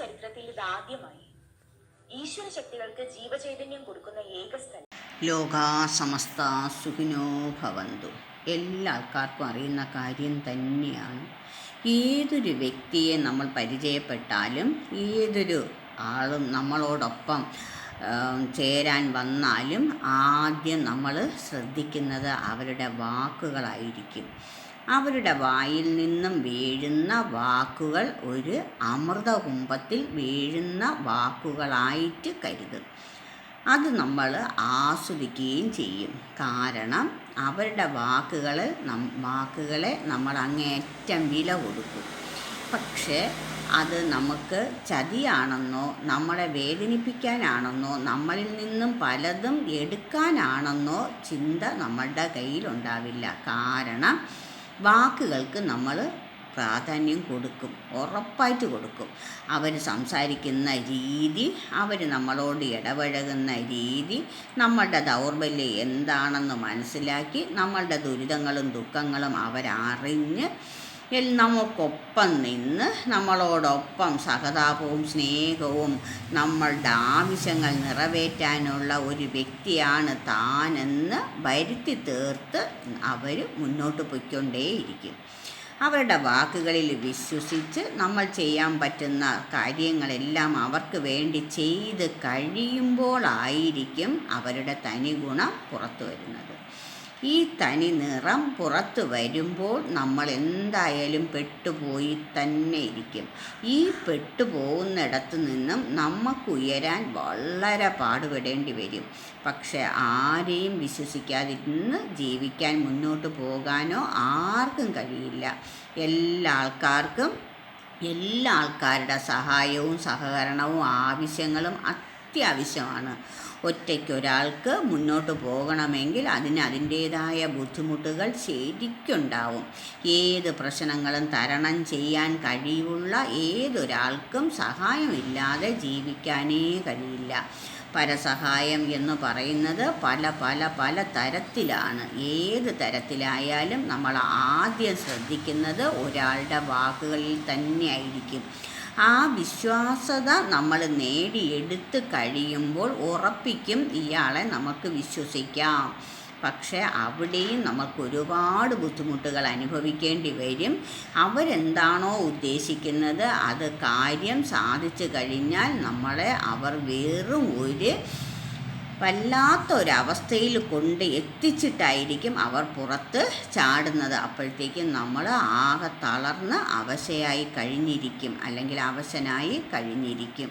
ചരിത്രത്തിൽ ഇതാദ്യമായി ഈശ്വര ശക്തികൾക്ക് ജീവചൈതന്യം കൊടുക്കുന്ന ഏക സ്ഥലം. ലോകാ സമസ്ത സുഖിനോ ഭവന്തു. എല്ലാ ആൾക്കാർക്കും അറിയുന്ന കാര്യം തന്നെയാണ്. ഏതൊരു വ്യക്തിയെ നമ്മൾ പരിചയപ്പെട്ടാലും ഏതൊരു ആളും നമ്മളോടൊപ്പം ചേരാൻ വന്നാലും ആദ്യം നമ്മൾ ശ്രദ്ധിക്കുന്നത് അവരുടെ വാക്കുകളായിരിക്കും. അവരുടെ വായിൽ നിന്നും വീഴുന്ന വാക്കുകൾ ഒരു അമൃതകുംഭത്തിൽ വീഴുന്ന വാക്കുകളായിട്ട് കരുതും. അത് നമ്മൾ ആസ്വദിക്കുകയും ചെയ്യും. കാരണം അവരുടെ വാക്കുകൾ നം വാക്കുകളെ നമ്മൾ അങ്ങേറ്റം വില കൊടുക്കും. പക്ഷേ അത് നമുക്ക് ചതിയാണെന്നോ നമ്മളെ വേദനിപ്പിക്കാനാണെന്നോ നമ്മളിൽ നിന്നും പലതും എടുക്കാനാണെന്നോ ചിന്ത നമ്മളുടെ കയ്യിലുണ്ടാവില്ല. കാരണം വാക്കുകൾക്ക് നമ്മൾ പ്രാധാന്യം കൊടുക്കും ഉറപ്പായിട്ട് കൊടുക്കും. അവർ സംസാരിക്കുന്ന രീതി അവർ നമ്മളോട് ഇടപഴകുന്ന രീതി നമ്മളുടെ ദൗർബല്യം എന്താണെന്ന് മനസ്സിലാക്കി നമ്മളുടെ ദുരിതങ്ങളും ദുഃഖങ്ങളും അവരറിഞ്ഞ് നമുക്കൊപ്പം നിന്ന് നമ്മളോടൊപ്പം സഹതാപവും സ്നേഹവും നമ്മളുടെ ആവശ്യങ്ങൾ നിറവേറ്റാനുള്ള ഒരു വ്യക്തിയാണ് താനെന്ന് വരുത്തി തീർത്ത് അവർ മുന്നോട്ട് പൊയ്ക്കൊണ്ടേയിരിക്കും. അവരുടെ വാക്കുകളിൽ വിശ്വസിച്ച് നമ്മൾ ചെയ്യാൻ പറ്റുന്ന കാര്യങ്ങളെല്ലാം അവർക്ക് വേണ്ടി ചെയ്ത് കഴിയുമ്പോഴായിരിക്കും അവരുടെ തനി ഗുണം പുറത്തു വരുന്നത്. ഈ തനി നിറം പുറത്തു വരുമ്പോൾ നമ്മൾ എന്തായാലും പെട്ടുപോയി തന്നെ ഇരിക്കും. ഈ പെട്ടുപോകുന്നിടത്ത് നിന്നും നമുക്ക് ഉയരാൻ വളരെ പാടുപെടേണ്ടി വരും. പക്ഷെ ആരെയും വിശ്വസിക്കാതിരുന്ന് ജീവിക്കാൻ മുന്നോട്ട് പോകാനോ ആർക്കും കഴിയില്ല. എല്ലാ ആൾക്കാർക്കും എല്ലാ ആൾക്കാരുടെ സഹായവും സഹകരണവും ആവശ്യങ്ങളും അത്യാവശ്യമാണ്. ഒറ്റയ്ക്കൊരാൾക്ക് മുന്നോട്ട് പോകണമെങ്കിൽ അതിന് അതിന്റേതായ ബുദ്ധിമുട്ടുകൾ ശരിക്കുണ്ടാവും. ഏത് പ്രശ്നങ്ങളും തരണം ചെയ്യാൻ കഴിവുള്ള ഏതൊരാൾക്കും സഹായമില്ലാതെ ജീവിക്കാനേ കഴിയില്ല. പരസഹായം എന്ന് പറയുന്നത് പല പല പല തരത്തിലാണ്. ഏത് തരത്തിലായാലും നമ്മൾ ആദ്യം ശ്രദ്ധിക്കുന്നത് ഒരാളുടെ വാക്കുകളിൽ തന്നെയായിരിക്കും ആ വിശ്വാസത നമ്മൾ നേടിയെടുത്ത് കഴിയുമ്പോൾ ഉറപ്പിക്കും ഇയാളെ നമുക്ക് വിശ്വസിക്കാം. പക്ഷേ അവിടെയും നമുക്ക് ഒരുപാട് ബുദ്ധിമുട്ടുകൾ അനുഭവിക്കേണ്ടി വരും. അവരെന്താണോ ഉദ്ദേശിക്കുന്നത് അത് കാര്യം സാധിച്ചു കഴിഞ്ഞാൽ നമ്മളെ അവർ വെറും ഒരു വല്ലാത്തൊരവസ്ഥയിൽ കൊണ്ട് എത്തിച്ചിട്ടായിരിക്കും അവർ പുറത്ത് ചാടുന്നത്. അപ്പോഴത്തേക്കും നമ്മൾ ആകെ തളർന്ന് അവശയായി കഴിഞ്ഞിരിക്കും അല്ലെങ്കിൽ അവശനായി കഴിഞ്ഞിരിക്കും.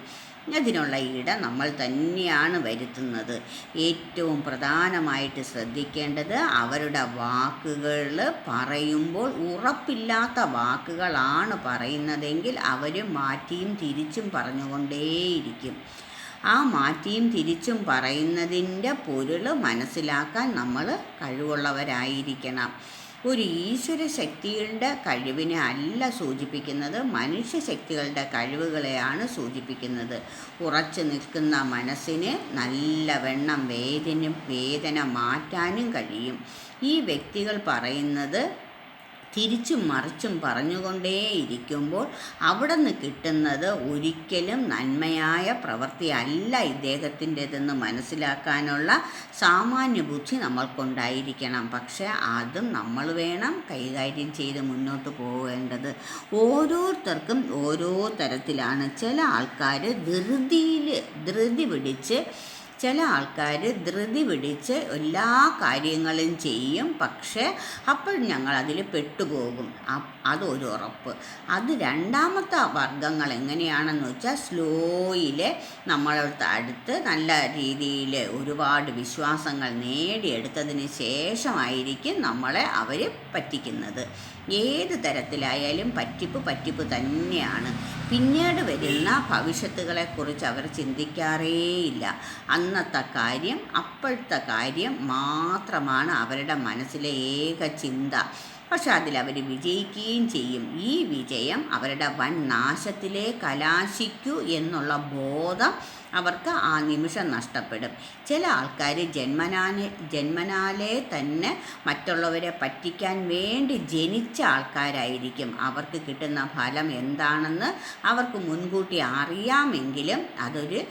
അതിനുള്ള ഈട നമ്മൾ തന്നെയാണ് വരുത്തുന്നത്. ഏറ്റവും പ്രധാനമായിട്ട് ശ്രദ്ധിക്കേണ്ടത് അവരുടെ വാക്കുകൾ പറയുമ്പോൾ ഉറപ്പില്ലാത്ത വാക്കുകളാണ് പറയുന്നതെങ്കിൽ അവർ മാറ്റിയും തിരിച്ചും പറഞ്ഞുകൊണ്ടേയിരിക്കും. ആ മാറ്റിയും തിരിച്ചും പറയുന്നതിന്റെ പൊരുൾ മനസ്സിലാക്കാൻ നമ്മൾ കഴിവുള്ളവരായിരിക്കണം. ഒരു ഈശ്വര ശക്തികളുടെ കഴിവിനെ അല്ല സൂചിപ്പിക്കുന്നത് മനുഷ്യ ശക്തികളുടെ കഴിവുകളെയാണ് സൂചിപ്പിക്കുന്നത്. ഉറച്ചു നിൽക്കുന്ന മനസ്സിന് നല്ലവണ്ണം വേദന വേദന മാറ്റാനും കഴിയും. ഈ വ്യക്തികൾ പറയുന്നത് തിരിച്ചും മറിച്ചും പറഞ്ഞുകൊണ്ടേയിരിക്കുമ്പോൾ അവിടെ നിന്ന് കിട്ടുന്നത് ഒരിക്കലും നന്മയായ പ്രവൃത്തി അല്ല ഇദ്ദേഹത്തിന്റെതെന്ന് മനസ്സിലാക്കാനുള്ള സാമാന്യ ബുദ്ധി നമ്മൾക്കുണ്ടായിരിക്കണം. പക്ഷേ അതും നമ്മൾ വേണം കൈകാര്യം ചെയ്ത് മുന്നോട്ട് പോകേണ്ടത്. ഓരോരുത്തർക്കും ഓരോ തരത്തിലാണ്. ചില ആൾക്കാർ ധൃതിയിൽ ധൃതി പിടിച്ച് ചില ആൾക്കാർ ധൃതി പിടിച്ച് എല്ലാ കാര്യങ്ങളും ചെയ്യും. പക്ഷേ അപ്പോൾ ഞങ്ങൾ അതിൽ പെട്ടുപോകും അതൊരു ഉറപ്പ്. അത് രണ്ടാമത്തെ വർഗങ്ങൾ എങ്ങനെയാണെന്ന് വെച്ചാൽ സ്ലോയിൽ നമ്മളടുത്ത് അടുത്ത് നല്ല രീതിയിൽ ഒരുപാട് വിശ്വാസങ്ങൾ നേടിയെടുത്തതിന് ശേഷമായിരിക്കും നമ്മളെ അവർ പറ്റിക്കുന്നത്. ഏത് തരത്തിലായാലും പറ്റിപ്പ് പറ്റിപ്പ് തന്നെയാണ്. പിന്നീട് വരുന്ന ഭവിഷ്യത്തുകളെക്കുറിച്ച് അവർ ചിന്തിക്കാറേയില്ല. അന്നത്തെ കാര്യം അപ്പോഴത്തെ കാര്യം മാത്രമാണ് അവരുടെ മനസ്സിലെ ഏക ചിന്ത. പക്ഷെ അതിൽ അവർ വിജയിക്കുകയും ചെയ്യും. ഈ വിജയം അവരുടെ വൻ നാശത്തിലേ കലാശിക്കൂ എന്നുള്ള ബോധം അവർക്ക് ആ നിമിഷം നഷ്ടപ്പെടും. ചില ആൾക്കാർ ജന്മനാനെ ജന്മനാലേ തന്നെ മറ്റുള്ളവരെ പറ്റിക്കാൻ വേണ്ടി ജനിച്ച ആൾക്കാരായിരിക്കും. അവർക്ക് കിട്ടുന്ന ഫലം എന്താണെന്ന് അവർക്ക് മുൻകൂട്ടി അറിയാമെങ്കിലും അതൊരു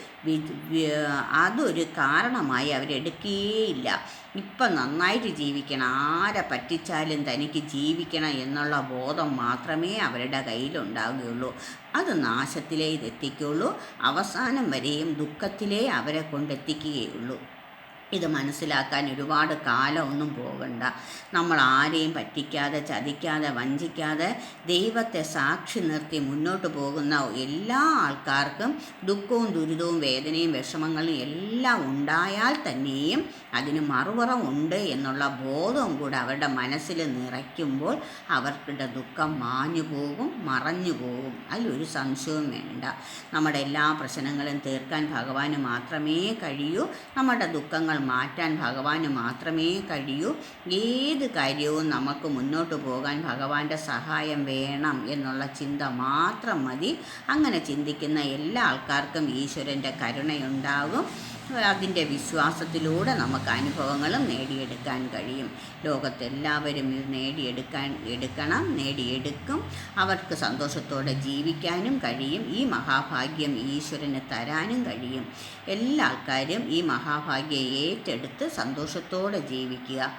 അതൊരു കാരണമായി അവരെടുക്കുകയില്ല ഇപ്പം നന്നായിട്ട് ജീവിക്കണം. ആരെ പറ്റിച്ചാലും തനിക്ക് ജീവിക്കണം എന്നുള്ള ബോധം മാത്രമേ അവരുടെ കയ്യിലുണ്ടാവുകയുള്ളൂ. അത് നാശത്തിലേ ഇതെത്തിക്കുള്ളൂ അവസാനം വരെയും ദുഃഖത്തിലേ അവരെ കൊണ്ടെത്തിക്കുകയുള്ളൂ. ഇത് മനസ്സിലാക്കാൻ ഒരുപാട് കാലമൊന്നും പോകണ്ട. നമ്മൾ ആരെയും പറ്റിക്കാതെ ചതിക്കാതെ വഞ്ചിക്കാതെ ദൈവത്തെ സാക്ഷി നിർത്തി മുന്നോട്ട് പോകുന്ന എല്ലാ ആൾക്കാർക്കും ദുഃഖവും ദുരിതവും വേദനയും വിഷമങ്ങളും എല്ലാം ഉണ്ടായാൽ തന്നെയും അതിന് മറുപുറമുണ്ട് എന്നുള്ള ബോധവും കൂടെ അവരുടെ മനസ്സിൽ നിറയ്ക്കുമ്പോൾ അവർക്കിടെ ദുഃഖം മാഞ്ഞു പോകും മറഞ്ഞു പോകും. അതിലൊരു സംശയവും വേണ്ട. നമ്മുടെ എല്ലാ പ്രശ്നങ്ങളും തീർക്കാൻ ഭഗവാന് മാത്രമേ കഴിയൂ. നമ്മുടെ ദുഃഖങ്ങൾ മാറ്റാൻ ഭഗവാന് മാത്രമേ കഴിയൂ. ഏത് കാര്യവും നമുക്ക് മുന്നോട്ട് പോകാൻ ഭഗവാന്റെ സഹായം വേണം എന്നുള്ള ചിന്ത മാത്രം മതി. അങ്ങനെ ചിന്തിക്കുന്ന എല്ലാ ആൾക്കാർക്കും ഈശ്വരന്റെ കരുണയുണ്ടാകും. അതിന്റെ വിശ്വാസത്തിലൂടെ നമുക്ക് അനുഭവങ്ങളും നേടിയെടുക്കാൻ കഴിയും. ലോകത്തെല്ലാവരും ഇത് നേടിയെടുക്കാൻ എടുക്കണം നേടിയെടുക്കും. അവർക്ക് സന്തോഷത്തോടെ ജീവിക്കാനും കഴിയും. ഈ മഹാഭാഗ്യം ഈശ്വരന് തരാനും കഴിയും. എല്ലാ ആൾക്കാരും ഈ മഹാഭാഗ്യം ഏറ്റെടുത്ത് സന്തോഷത്തോടെ ജീവിക്കുക.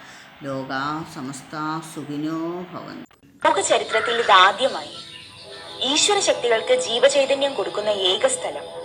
ലോക സമസ്ത സുഖിനോ ഭവന്തു. ലോക ചരിത്രത്തിൽ ഇതാദ്യമായി ഈശ്വര ശക്തികൾക്ക് ജീവചൈതന്യം കൊടുക്കുന്ന ഏക സ്ഥലം